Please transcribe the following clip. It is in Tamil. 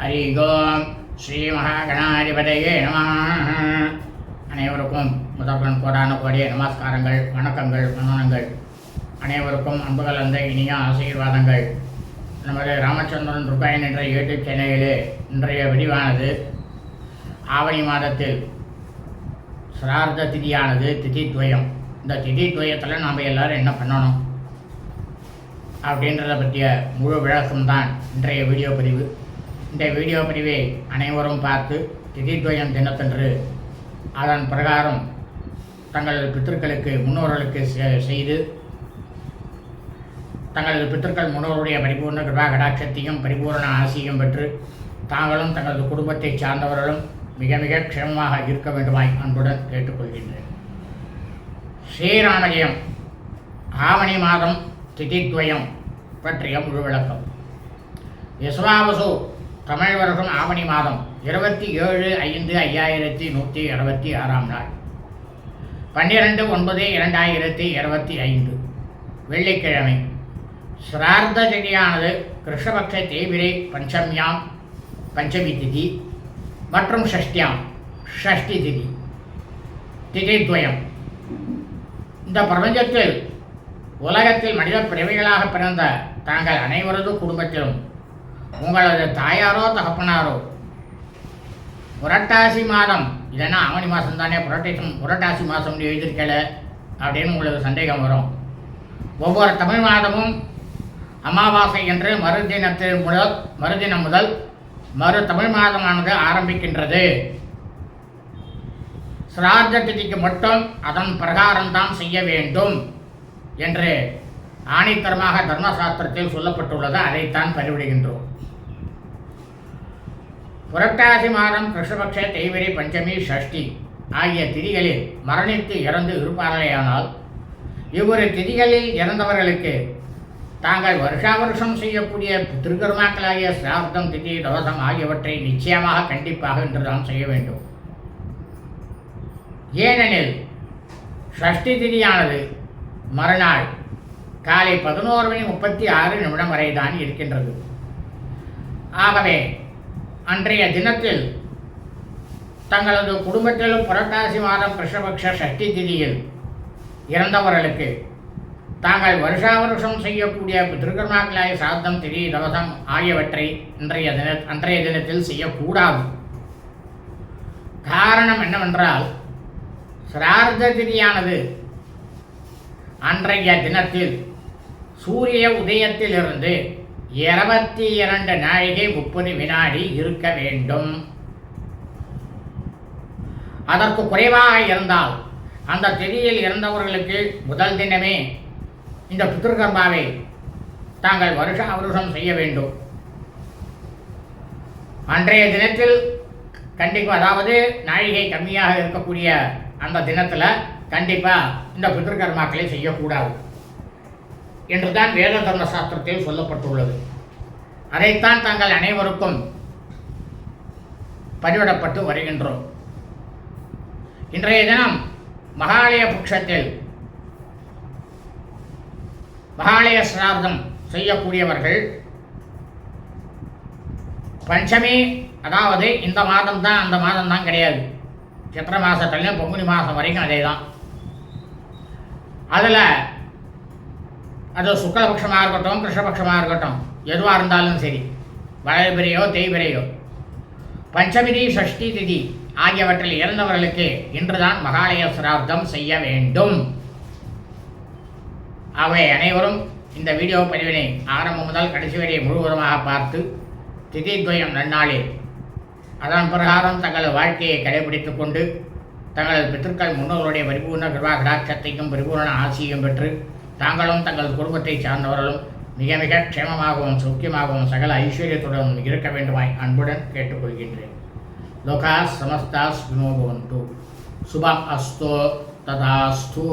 ஹரி ஓம் ஸ்ரீ மகாகணாதிபதையே நம. அனைவருக்கும் முதற்கண் கோடான கோடிய நமஸ்காரங்கள் வணக்கங்கள் வந்தனங்கள் அனைவருக்கும் அன்பு கலந்த இனிய ஆசீர்வாதங்கள். நமது ராமச்சந்திரன் ருபாயன் என்ற யூடியூப் சேனலிலே இன்றைய விரிவானது ஆவணி மாதத்தில் சிரார்த்த திதியானது திதி துவயம் இந்த திதி துவயத்தில் நாம் எல்லோரும் என்ன பண்ணணும் அப்படின்றத பற்றிய முழு விளக்கம்தான் இன்றைய வீடியோ பதிவு. இந்த வீடியோ பிரிவை அனைவரும் பார்த்து திதித்வயம் தினத்தன்று. அதன் பிரகாரம் தங்களது பித்தர்களுக்கு முன்னோர்களுக்கு செ- செய்து தங்களது பித்தர்கள் முன்னோருடைய பரிபூர்ண கிருபா கடாட்சத்தையும் பரிபூர்ண ஆசியும் பெற்று தாங்களும் தங்களது குடும்பத்தை சார்ந்தவர்களும் மிக மிக க்ஷேமமாக இருக்க வேண்டுமாய் அன்புடன் கேட்டுக்கொள்கின்றேன். ஸ்ரீராமஜயம் ஆவணி மாதம் திதித்வயம் பற்றிய முழு விளக்கம். யசுவாவசு தமிழ் வருஷம் ஆவணி மாதம் இருபத்தி ஏழு ஐந்து ஐயாயிரத்தி நூற்றி இருபத்தி ஆறாம் நாள். பன்னிரெண்டு ஒன்பது இரண்டாயிரத்தி இருபத்தி ஐந்து. வெள்ளிக்கிழமை. சிரார்த்த திதியானது கிருஷ்ணபக்ஷ தேவிரை பஞ்சமியாம் பஞ்சமி திதி மற்றும் ஷஷ்டியாம். ஷஷ்டி திதி. திதித்வயம். இந்த பிரபஞ்சத்தில் உலகத்தில் மனித பிறவிகளாக பிறந்த தாங்கள் அனைவரது குடும்பத்திலும் உங்களது தாயாரோ தகப்பனாரோ புரட்டாசி மாதம் இல்லைன்னா ஆவணி மாதம் தானே புரட்டாசி புரட்டாசி மாதம் எழுதியிருக்கல அப்படின்னு உங்களுக்கு சந்தேகம் வரும். ஒவ்வொரு தமிழ் மாதமும் அமாவாசை என்று மறுதினத்தில் முதல் மறுதினம் முதல் மறு தமிழ் மாதமானது ஆரம்பிக்கின்றது. சிரார்த்த திதிக்கு மட்டும் அதன் பிரகாரம்தான் செய்ய வேண்டும் என்று ஆணைத்தரமாக தர்மசாஸ்திரத்தில் சொல்லப்பட்டுள்ளது அதைத்தான் பரிவிடுகின்றோம். புரட்டாசி மாதம் கிருஷ்ணபக்ஷ தெய்வரி பஞ்சமி ஷஷ்டி ஆகிய திதிகளில் மரணித்து இறந்து இருப்பார்களேயானால் இவ்விரு திதிகளில் இறந்தவர்களுக்கு தாங்கள் வருஷா வருஷம் செய்யக்கூடிய திருக்கருமாக்களாகிய சிராப்தம் திதி தவசம் ஆகியவற்றை நிச்சயமாக கண்டிப்பாக இன்றுதான் செய்ய வேண்டும். ஏனெனில் ஷஷ்டி திதியானது மறுநாள் காலை பதினோரு மணி முப்பத்தி ஆறு நிமிடம் வரை தான் இருக்கின்றது. ஆகவே அன்றைய தினத்தில் தங்களது குடும்பத்திலும் புரட்டாசி மாதம் கிருஷ்ணபக்ஷ சஷ்டி திதியில் இறந்தவர்களுக்கு தாங்கள் வருஷா வருஷம் செய்யக்கூடிய திருக்கர்மாக்கலாய சாத்தம் திதி தவசம் ஆகியவற்றை இன்றைய தின அன்றைய தினத்தில் செய்யக்கூடாது. காரணம் என்னவென்றால் சிரார்த்த திதியானது அன்றைய தினத்தில் சூரிய உதயத்திலிருந்து இருபத்தி இரண்டு நாழிகை முப்பது வினாடி இருக்க வேண்டும். அதற்கு குறைவாக இருந்தால் அந்த திதியில் இறந்தவர்களுக்கு முதல் தினமே இந்த பித்ருகர்மாவை தாங்கள் வருஷ வருஷம் செய்ய வேண்டும். அன்றைய தினத்தில் கண்டிப்பாக அதாவது நாழிகை கம்மியாக இருக்கக்கூடிய அந்த தினத்தில் கண்டிப்பாக இந்த பித்ருகர்மாக்களை செய்யக்கூடாது என்றுதான் வேத தர்ம சாஸ்திரத்தில் சொல்லப்பட்டுள்ளது. அதைத்தான் தாங்கள் அனைவருக்கும் பதிவிடப்பட்டு வருகின்றோம். இன்றைய தினம் மகாலய பட்சத்தில் மகாலய சிரார்த்தம் செய்யக்கூடியவர்கள் பஞ்சமி அதாவது இந்த மாதம் தான் அந்த மாதம் தான் கிடையாது. சித்திர மாதத்துலேயும் பங்குனி மாதம் வரைக்கும் அதே தான் அதில் அது சுக்லபக்ஷமாக இருக்கட்டும் கிருஷ்ணபக்ஷமாக இருக்கட்டும் எதுவாக இருந்தாலும் சரி வளைபிரையோ தேய்பிரையோ பஞ்சமிதி ஷஷ்டி திதி ஆகியவற்றில் இறந்தவர்களுக்கு இன்றுதான் மகாலய சிரார்த்தம் செய்ய வேண்டும். அவை அனைவரும் இந்த வீடியோ பதிவினை ஆரம்பம் முதல் கடைசி வரை முழுவதுமாக பார்த்து திதி துவயம் நன்னாளில் அதன் பிரகாரம் தங்கள் வாழ்க்கையை கடைபிடித்துக் கொண்டு தங்களது பித்தர்கள் முன்னோர்களுடைய பரிபூர்ண கிருபா கடாட்சத்தையும் பரிபூர்ண ஆசியும் பெற்று தாங்களும் தங்கள் குடும்பத்தை சார்ந்தவர்களும் மிக மிக க்ஷேமமாகவும் சௌக்கியமாகவும் சகல ஐஸ்வர்யத்துடன் இருக்க வேண்டுமாய் அன்புடன் கேட்டுக்கொள்கின்றேன். லோகா சமஸ்தாஸ் சுனோ டூ சுபம் அஸ்தோ ததாஸ்தோ.